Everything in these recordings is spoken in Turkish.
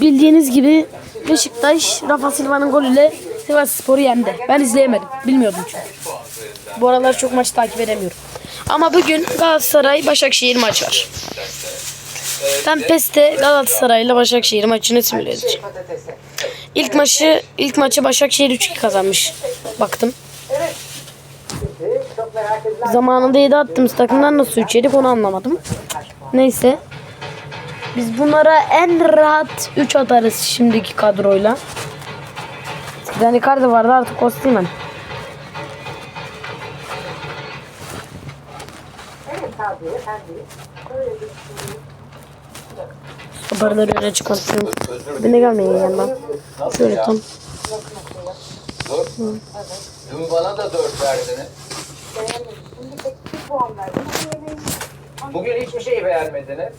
bildiğiniz gibi Beşiktaş Rafa Silva'nın golüyle Sivas Spor'u yendi. Ben izleyemedim. Bilmiyordum çünkü. Bu aralar çok maç takip edemiyorum. Ama bugün Galatasaray Başakşehir maç var. Ben PES'te Galatasaray ile Başakşehir maçını simüle edeceğim. İlk maçı ilk maçı Başakşehir 3-2 kazanmış. Baktım. Zamanında 7 attığımız takımdan nasıl 3 yedik onu anlamadım. Neyse. Biz bunlara en rahat 3 atarız şimdiki kadroyla. Eskiden Icardi vardı artık Osimhen. Öne çıkmak istiyorum. Beni gelmeyin yandan. Şöyle tam. Dört. Dün bana da dört verdiniz. Bugün hiçbir şeyi beğenmediniz.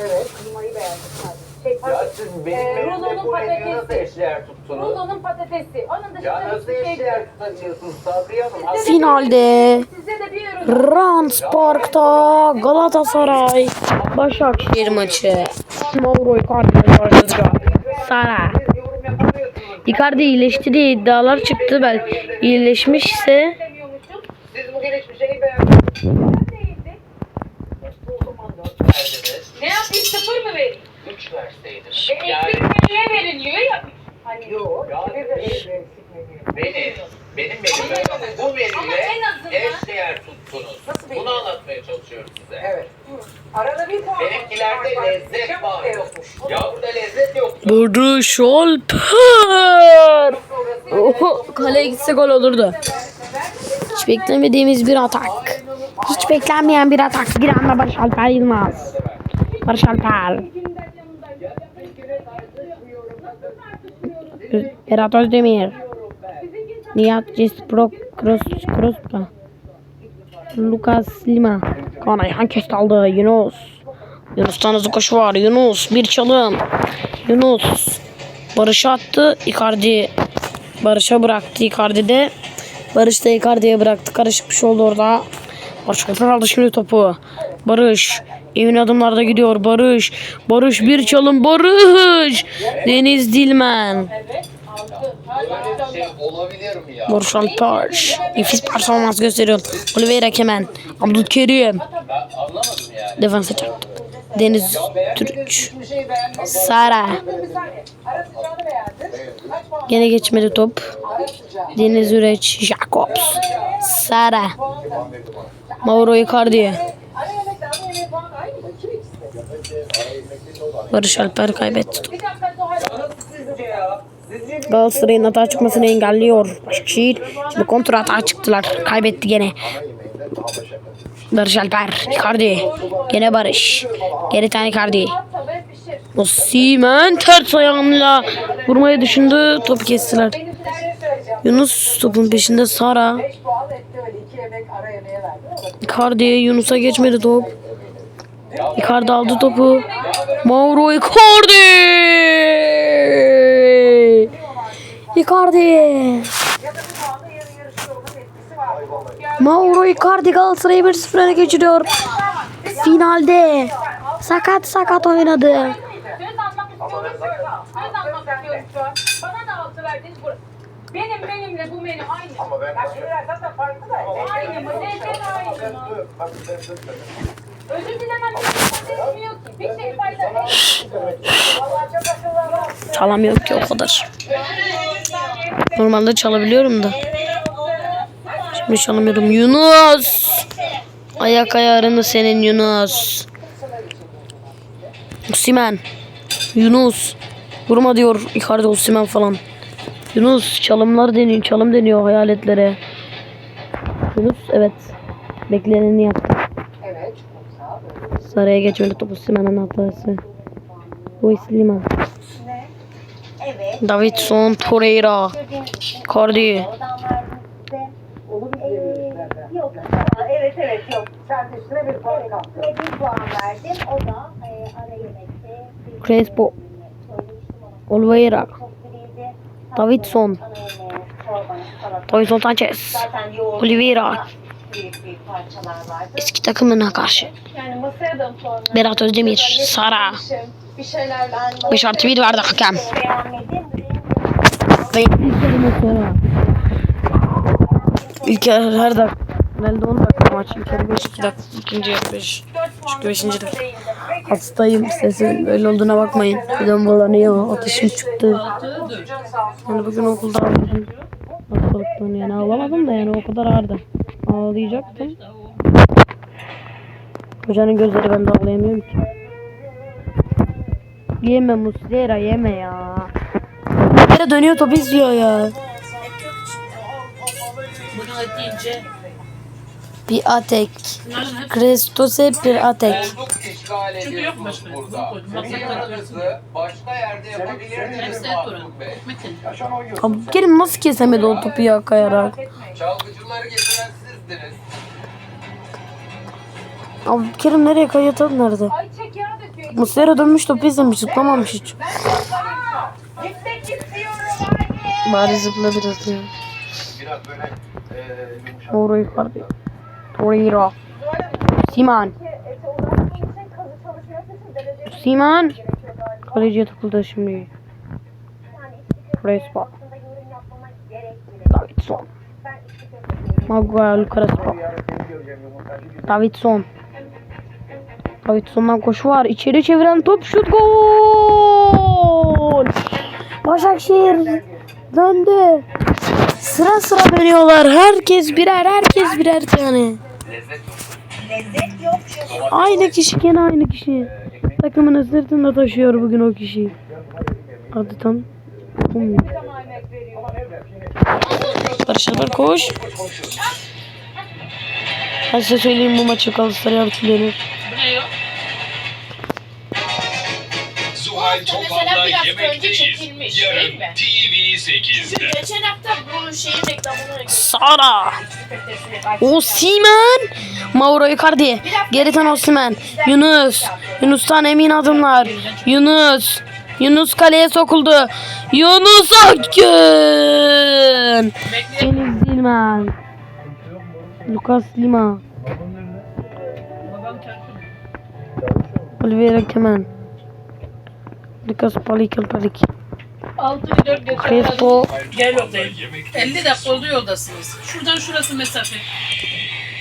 Evet, klimayı beğendim sadece. Şey, Ya siz benim Ee, benimle Rulo'nun bu menüyü nasıl patatesi. eşdeğer tuttunuz? Rulo'nun patatesi. Onun dışında Ya nasıl hiçbir şey eşdeğer tutabiliyorsunuz Sabriye Hanım? Aslında Finalde Size de bir ürün. Rans Park'ta Galatasaray Başakşehir maçı. Mauro Icardi başladı. Sara. yorum yapamıyorsunuz. Icardi iyileşti diye iddialar çıktı. Ben iyileşmişse Demiyormuşum. Siz bugün hiçbir şeyi beğenmediniz. Değildi. O zaman dört verdiniz. Ne yapayım sıfır mı vereyim? Üç verseydiniz. E, Yani eksik menüye veriliyor ya. Hani yok. Bir de benim, benim menüme bu menüyle en azından- eşdeğer tuttunuz. Nasıl Bunu anlatmaya çalışıyorum size. Evet. Arada bir puan Benimkilerde var. lezzet var. Ya burada lezzet yok. Barış Alper. Oho, kaleye gitse gol olurdu. Hiç beklemediğimiz bir atak. Hiç beklenmeyen bir atak. Bir anda Barış Alper Yılmaz. Barış Alper. Berat Özdemir. Nihat Cispro Kroos Kroos'ta. Lucas Lima. Kaan Ayhan kesti aldı. Yunus. Yunus'tan hızlı koşu var. Yunus bir çalım. Yunus. Barış'a attı. Icardi Barış'a bıraktı Icardi de. Barış da Icardi'ye bıraktı. Karışık şey oldu orada. Barış Alper aldı şimdi topu. Barış. Evin adımlarda gidiyor. Barış. Barış bir çalım. Barış. Deniz Dilmen. Barış Alper. Nefis performans gösteriyor. Oliveira Kemen. Abdülkerim. Defansa çarptı. Deniz beğenmedim. Sara. Gene geçmedi top. Deniz Üreç. Jacobs. Sara. Mauro Icardi. Ara yemekle ana yemeğe puan aynı mı? Kim ikisi? Barış Alper kaybetti. bir Galatasaray'ın hata çıkmasını engelliyor. Başakşehir. Şimdi kontra hata çıktılar. Kaybetti gene. Barış Alper. Icardi. Gene Barış. Geri tane Icardi. Osimhen ters ayağımla vurmayı düşündü. Topu kestiler. Yunus topun peşinde Sara. 5 puan etti öyle. 2 yemek ara yemeğe verdi. O da Icardi Yunus'a geçmedi top. Icardi aldı topu. Mauro Icardi. Icardi. Mauro Icardi Galatasaray'ı 1-0 öne geçiriyor. Finalde sakat sakat oynadı. Benim menümle bu menü aynı. Ama ben zaten farklı da. Aynı mı? Lezzet aynı mı? Özür dilemem gerekmiyor ki. Şey. Çalamıyorum ki o kadar. Normalde çalabiliyorum da. Şimdi çalamıyorum. Yunus. Ayak ayarını senin Yunus. Osimhen. Yunus. Vurma diyor Icardi Osimhen falan. Yunus çalımlar deniyor. Çalım deniyor hayaletlere. Yunus evet. Bekleneni yaptı. Evet. Çok sağ ol. Saraya geçmedi top Osimhen'in hatası. Luis Lima. Evet. Davidson Torreira. Verirlerden. Yok. Evet evet yok. Sen üstüne bir puan kattın. Ve bir puan verdim. O da e, ara yemekte. Crespo. Oliveira. Davidson. Davidson Sanchez. Oliveira. Eski takımına karşı. Yani masaya da sonra. Berat Özdemir. Sara. Bir şeyler ben 5 artı 1 verdi hakem. Benim İlk yarı her dakika. Herhalde 10 dakika maç. İlk yarı 5 2 dakika. İkinci yarı 5. Çünkü 5. dakika. Hastayım. Sesim böyle olduğuna bakmayın. Midem bulanıyor. Ateşim çıktı. Yani bugün okulda ağladım. Hastalıktan yani ağlamadım da yani o kadar ağırdı. Ağlayacaktım. Hocanın gözleri ben de ağlayamıyorum ki. Yeme Muslera yeme ya. Muslera dönüyor topu izliyor ya. Bir atek. Hep bir atek. Çünkü yok ediyorsunuz başka. Bunu burada. koydum. Bak, Sizin bak, bak, yanınızı başka yerde yapabilirdiniz hepsi et oranı. Mahmut Bey. Metin. Yaşan oynuyor. Abi Kerim nasıl kesemedi o topu ya kayarak? Çalgıcıları getiren sizdiniz. Abi Kerim nereye kayatan nerede? Ay çek yağ döküyor. Muslera dönmüş topu izlemiş zıplamamış hiç. Gitmek istiyorum anne. Bari zıpla biraz ya. Biraz böyle e, yumuşak. Doğru yukarıda. Torreira. Siman. Siman. Kaleciye takıldı şimdi. Crespo. Davidson. Maguire, Lucas. Davidson. Davidson'dan koşu var. İçeri çeviren top şut gol. Başakşehir döndü. Sıra sıra dönüyorlar. Herkes birer, herkes birer. Lezzet Aynı kişi gene aynı kişi. Takımın sırtında taşıyor bugün o kişi. Adı tam. Bilmiyorum. Barış Alper koş. Ben size söyleyeyim bu maçı Galatasaray ne yok? Zuhal Mesela Topal'la biraz önce çekilmiş, değil Yarın mi? TV8'de. Geçen hafta bu şeyin reklamını Sara. Osimen. Mauro Icardi. Geriden Osimen. Yunus. Yunus'tan emin adımlar. Yunus. Yunus kaleye sokuldu. Yunus Akgün. Deniz Dilmen. Lucas Lima. Oliveira Kemen. Lucas Palik Palik. 6 4 geçiyor. Crespo. Gel yoldayım. 50 dakika oldu yoldasınız. Şuradan şurası mesafe.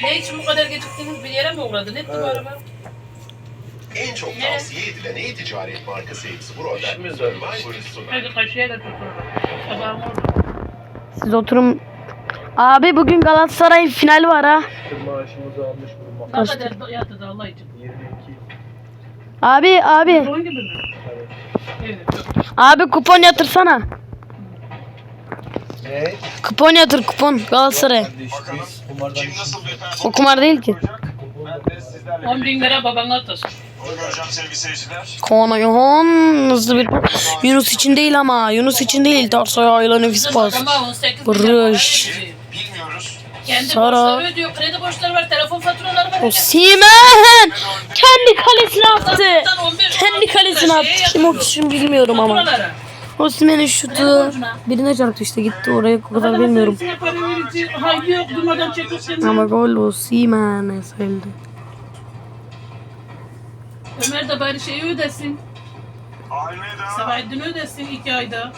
Ne için bu kadar geciktiniz? Bir yere mi uğradı? Ne bu araba? En çok tavsiye edilen e-ticaret markası hepsi burada. Survivor sunar. Hadi kaşıya da tutun. Sabahım orada. Siz oturun. Abi bugün Galatasaray final var ha. Maaşımızı almış bulunmak. Ne kadar yattı da Allah için. 22. Abi abi. Oyun gibi mi? Evet. Abi kupon yatırsana. Ne? Kupon yatır kupon Galatasaray. Kumardan Kim nasıl bir performans O kumar değil ki. Ben de sizlerle 10 bin lira babana atasın. Kaan Ayhan hızlı bir Yunus için değil ama Yunus için değil. Tarsoy Ayla nefis 18 Barış. Sara. borçları ödüyor. Kredi borçları var. Telefon faturaları var. Osimen kendi kalesine attı. Zaten 11 Kendi kalesine attı. Kim o kişi bilmiyorum ama. Osimhen'in şutu birine çarptı işte gitti oraya o kadar bilmiyorum. Ama gol Osimhen'e sayıldı. Ömer de bari şeyi ödesin. Almeda. Sabahattin ödesin iki ayda.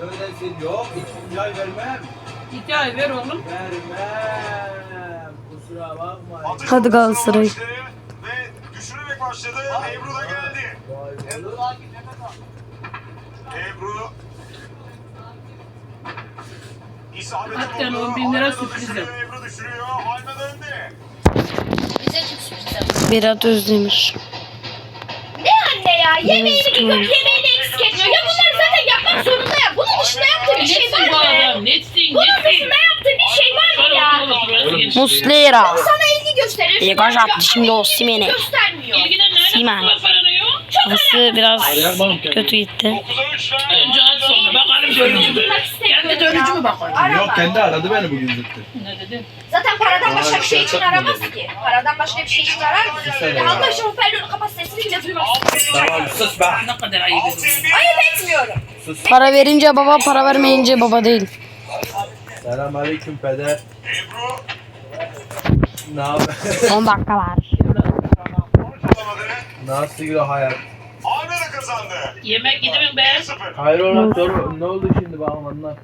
Ödesin yok. İkinci ay vermem. İki ay ver oğlum. Vermem. Kusura bakma. Atış Hadi Galatasaray. başladı Ve düşürerek başladı. Ebru da geldi. Ebru. İsabeti Hakikaten. 10 bin lira sürpriz düşürüyor, yaptı. Ebru düşürüyor. Almeda önde. Berat Özdemir. Ya? Yemeğini gün yemeğini eksik etmiyor. Ya bunları zaten yapmak zorunda ya. Bunun dışında yaptığı bir şey Netsin bu var mı? adam. Netsin. Bunun Netsin. dışında yaptığı bir şey var mı ya? Muslera. Sana ilgi gösterir. İyi gol attı şimdi Osimhen'e. Göstermiyor. İlgiden nerede Simen. Kafası biraz kötü gitti. 9'a 3 ver. Önce at sonra bakalım dönücü mü? İstemiyorum Kendi dönücü mü bakalım? Yok kendi aradı beni bugün zıttı. Ne dedi? Paradan başka bir şey için aramaz ki. Paradan başka bir şey için arar mı? Söyle Ya. Allah aşkına hoparlörün kapasitesini bile duymak. Tamam sus be. Ne kadar ayıp ediyorsun. Ayıp etmiyorum. Para verince baba, para vermeyince baba değil. Selam aleyküm peder. Ebru. Ne haber? 10 dakika var. Nasıl gidiyor hayat? Almeda kazandı. Yemek gidelim be. Hayır oğlum soru ne oldu şimdi bana anlat.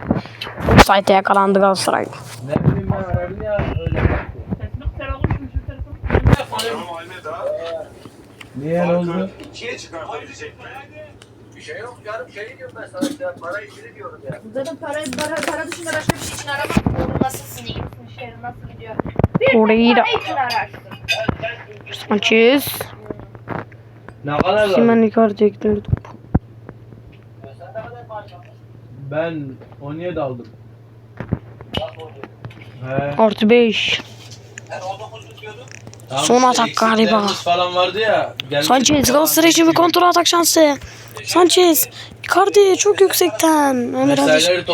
Offside'e yakalandı Galatasaray. Ne bileyim ben aradım ya Niye ne oldu? Bir şey yok canım şey diyorum ben sana işte para işini diyorum ya. Zaten para, para, para dışında başka bir şey için nasılsın, iyi misin, işlerin nasıl gidiyor? Bir Orayı da-. Sanchez. Ne kadar var? Simen aldın? Ben 17 aldım. He. Artı 5. Sen 19 tutuyordun. Tamam, Son işte atak galiba. falan vardı ya. Sanchez. Galatasaray için bir kontrol atak şansı. Sanchez. Icardi çok yüksekten. Ömer vereceğiz.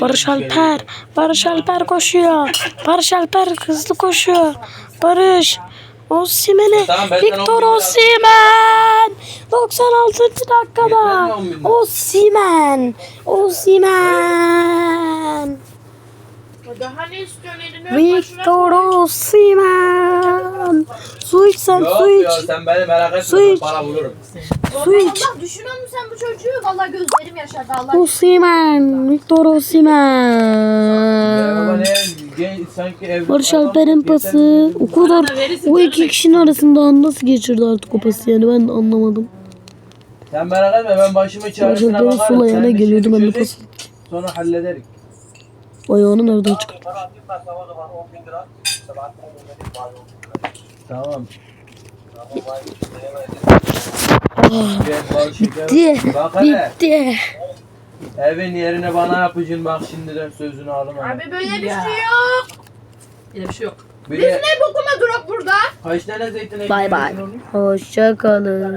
Barış Alper. Barış Alper koşuyor. Barış Alper hızlı koşuyor. Barış. Osimhen'e. Tamam, ben sana Victor 11 bin Osimhen. 96. dakikada. Yetmez mi 11 bin? Osimhen. Osimhen. Daha ne istiyorsun elini Victor Osimhen. Su iç sen Yok su ya iç. sen beni merak etme Su ben iç. para bulurum. Su iç. Allah düşünüyor musun sen bu çocuğu? Vallahi gözlerim yaşardı Allah. Osimhen. Victor Ya baba Osimhen. ne genç sanki evli Barış adam Alper'in pası. O kadar o iki kişinin arasında nasıl geçirdi artık o pası yani ben de anlamadım. Sen merak etme ben başımı Barış çaresine Alper'in bakarım. sol ayağına Sen geliyordu işini ben de çözek, pas. Sonra hallederiz. Ayağını nereden çıkardı? Para atayım ben sana o zaman 10 bin lira. Sabah 10 bin lira. Var 10 bin lira. Tamam. Ah, Bitti. Bitti. Evin yerine bana yapacaksın bak şimdiden sözünü hani. Abi böyle bir Ya. şey yok. Yine bir şey yok. Bir Biz de ne bokuma durup burada? kaç tane zeytin Bay bay. Hoşça kalın.